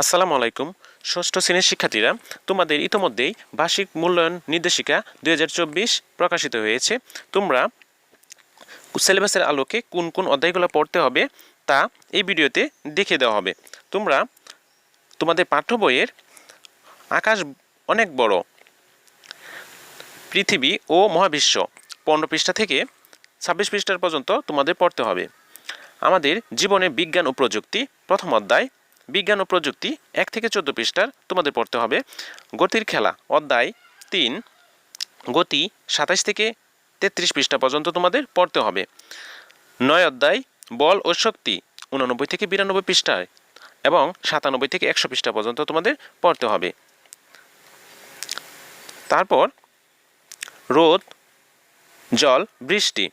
আসসালামু আলাইকুম। ষষ্ঠ শ্রেণির শিক্ষার্থীরা, তোমাদের ইতোমধ্যেই বার্ষিক মূল্যায়ন নির্দেশিকা দুই হাজার চব্বিশ প্রকাশিত হয়েছে। তোমরা সিলেবাসের আলোকে কোন কোন অধ্যায়গুলো পড়তে হবে তা এই ভিডিওতে দেখে দেওয়া হবে। তোমরা তোমাদের পাঠ্য বইয়ের আকাশ অনেক বড়, পৃথিবী ও মহাবিশ্ব পনেরো পৃষ্ঠা থেকে ছাব্বিশ পৃষ্ঠার পর্যন্ত তোমাদের পড়তে হবে। আমাদের জীবনে বিজ্ঞান ও প্রযুক্তি প্রথম অধ্যায় বিজ্ঞান ও প্রযুক্তি, এক থেকে চোদ্দ পৃষ্ঠার তোমাদের পড়তে হবে। গতির খেলা, অধ্যায় তিন, গতি সাতাশ থেকে তেত্রিশ পৃষ্ঠা পর্যন্ত তোমাদের পড়তে হবে। নয় অধ্যায়, বল ও শক্তি, উননব্বই থেকে বিরানব্বই পৃষ্ঠায় এবং সাতানব্বই থেকে একশো পৃষ্ঠা পর্যন্ত তোমাদের পড়তে হবে। তারপর, রোদ, জল, বৃষ্টি,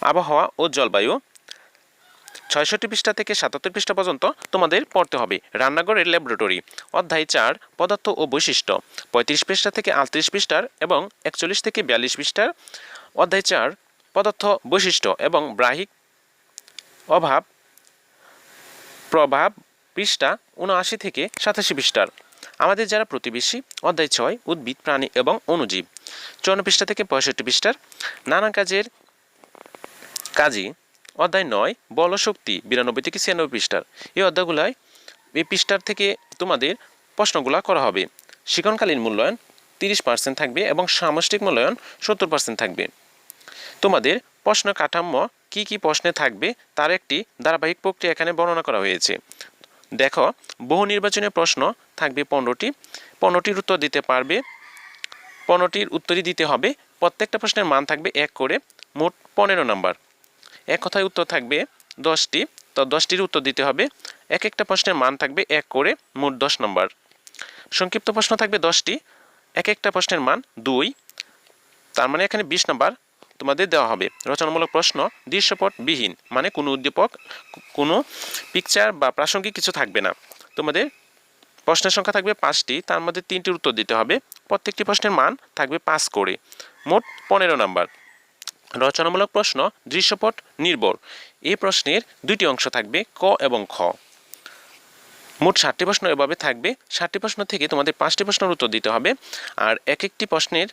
আবহাওয়া ও জলবায়ু। ছয়ষট্টি পৃষ্ঠা থেকে সাতাত্তর পৃষ্ঠা পর্যন্ত তোমাদের পড়তে হবে। রান্নাঘরের ল্যাবরেটরি। অধ্যায় চার, পদার্থ ও বৈশিষ্ট্য। পঁয়ত্রিশ পৃষ্ঠা থেকে আটত্রিশ পৃষ্ঠার এবং একচল্লিশ থেকে বিয়াল্লিশ পৃষ্ঠার। অধ্যায় চার, পদার্থ, বৈশিষ্ট্য এবং ব্রাহিক অভাব, প্রভাব পৃষ্ঠা উনআশি থেকে সাতাশি পৃষ্ঠার। আমাদের যারা প্রতিবেশী, অধ্যায় ছয়, উদ্ভিদ, প্রাণী এবং অণুজীব। চুয়ান্ন পৃষ্ঠা থেকে পঁয়ষট্টি পৃষ্ঠার। নানা কাজের কাজী অধ্যায় নয়, বল শক্তি, বিরানব্বই থেকে ছিয়ানব্বই পৃষ্ঠার। এই অধ্যায়গুলায় এই পৃষ্ঠার থেকে তোমাদের প্রশ্নগুলা করা হবে। শিক্ষণকালীন মূল্যায়ন তিরিশ পার্সেন্ট থাকবে এবং সামষ্টিক মূল্যায়ন সত্তর পার্সেন্ট থাকবে। তোমাদের প্রশ্ন কাঠাম্য কি কি প্রশ্নে থাকবে তার একটি ধারাবাহিক প্রক্রিয়া এখানে বর্ণনা করা হয়েছে। দেখো, বহু নির্বাচনী প্রশ্ন থাকবে পনেরোটি। পনেরোটির উত্তর দিতে পারবে। পনেরোটির উত্তরই দিতে হবে। প্রত্যেকটা প্রশ্নের মান থাকবে এক করে। মোট পনেরো নাম্বার। এক কথায় উত্তর থাকবে দশটি। তো দশটির উত্তর দিতে হবে। এক একটা প্রশ্নের মান থাকবে এক করে মোট দশ নম্বর। সংক্ষিপ্ত প্রশ্ন থাকবে দশটি। এক একটা প্রশ্নের মান দুই। তার মানে এখানে বিশ নাম্বার তোমাদের দেওয়া হবে। রচনামূলক প্রশ্ন দৃশ্যপট বিহীন মানে কোনো উদ্দীপক, কোনো পিকচার বা প্রাসঙ্গিক কিছু থাকবে না। তোমাদের প্রশ্নের সংখ্যা থাকবে পাঁচটি। তার মধ্যে তিনটির উত্তর দিতে হবে। প্রত্যেকটি প্রশ্নের মান থাকবে পাঁচ করে। মোট পনেরো নাম্বার। রচনামূলক প্রশ্ন, দৃশ্যপট নির্ভর। এই প্রশ্নের দুইটি অংশ থাকবে ক এবং খ। মোট ষাটটি প্রশ্ন এভাবে থাকবে। ষাটটি প্রশ্ন থেকে তোমাদের পাঁচটি প্রশ্নের উত্তর দিতে হবে। আর এক একটি প্রশ্নের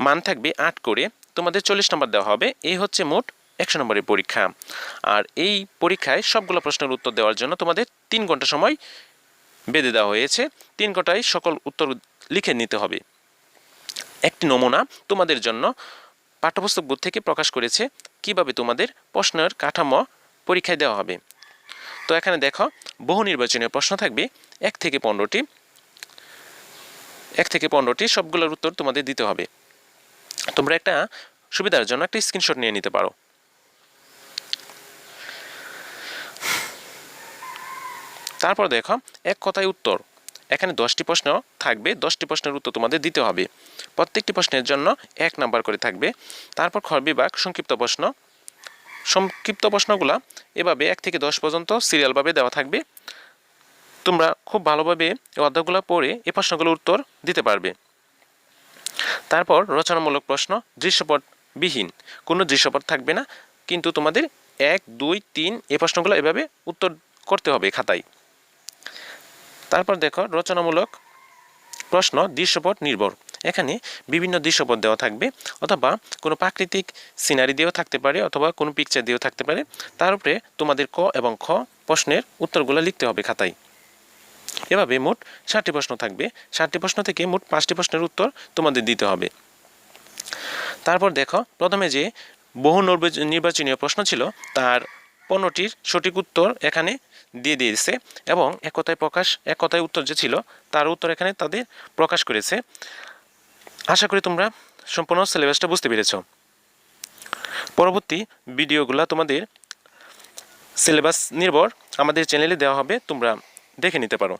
মান থাকবে আট করে। তোমাদের চল্লিশ নম্বর দেওয়া হবে। এই হচ্ছে মোট একশো নম্বরের পরীক্ষা। আর এই পরীক্ষায় সবগুলো প্রশ্নের উত্তর দেওয়ার জন্য তোমাদের তিন ঘণ্টা সময় বেঁধে দেওয়া হয়েছে। তিন ঘন্টায় সকল উত্তর লিখে নিতে হবে। একটি নমুনা তোমাদের জন্য পাঠ্যপুস্তক বোর্ড থেকে প্রকাশ করেছে কীভাবে তোমাদের প্রশ্নের কাঠামো পরীক্ষায় দেওয়া হবে। তো এখানে দেখো, বহু নির্বাচনীয় প্রশ্ন থাকবে। এক থেকে পনেরোটি, এক থেকে পনেরোটি সবগুলোর উত্তর তোমাদের দিতে হবে। তোমরা একটা সুবিধার জন্য একটা স্ক্রিনশট নিয়ে নিতে পারো। তারপর দেখো, এক কথায় উত্তর। এখানে দশটি প্রশ্ন থাকবে। দশটি প্রশ্নের উত্তর তোমাদের দিতে হবে। প্রত্যেকটি প্রশ্নের জন্য এক নাম্বার করে থাকবে। তারপর খ বিভাগ, সংক্ষিপ্ত প্রশ্ন। সংক্ষিপ্ত প্রশ্নগুলো এভাবে এক থেকে দশ পর্যন্ত সিরিয়ালভাবে দেওয়া থাকবে। তোমরা খুব ভালোভাবে এই অধ্যায়গুলো পড়ে এই প্রশ্নগুলোর উত্তর দিতে পারবে। তারপর রচনামূলক প্রশ্ন দৃশ্যপট বিহীন কোনো দৃশ্যপট থাকবে না, কিন্তু তোমাদের এক, দুই, তিন এই প্রশ্নগুলো এভাবে উত্তর করতে হবে খাতায়। তারপর দেখো, রচনামূলক প্রশ্ন, দৃশ্যপট নির্ভর। এখানে বিভিন্ন দৃশ্যপট দেওয়া থাকবে, অথবা কোনো প্রাকৃতিক সিনারি দিয়েও থাকতে পারে, অথবা কোনো পিকচার দিয়েও থাকতে পারে। তার উপরে তোমাদের ক এবং খ প্রশ্নের উত্তরগুলো লিখতে হবে খাতায়। এভাবে মোট ষাটটি প্রশ্ন থাকবে। ষাটটি প্রশ্ন থেকে মোট পাঁচটি প্রশ্নের উত্তর তোমাদের দিতে হবে। তারপর দেখো, প্রথমে যে বহু নির্বাচ- নির্বাচনীয় প্রশ্ন ছিল, তার পণ্যটির সঠিক উত্তর এখানে দিয়ে দিয়েছে এবং এক কথায় প্রকাশ, এক কথায় উত্তর যে ছিল, তার উত্তর এখানে তাদের প্রকাশ করেছে। আশা করি তোমরা সম্পূর্ণ সিলেবাসটা বুঝতে পেরেছ। পরবর্তী ভিডিওগুলো তোমাদের সিলেবাস নির্ভর আমাদের চ্যানেলে দেওয়া হবে, তোমরা দেখে নিতে পারো।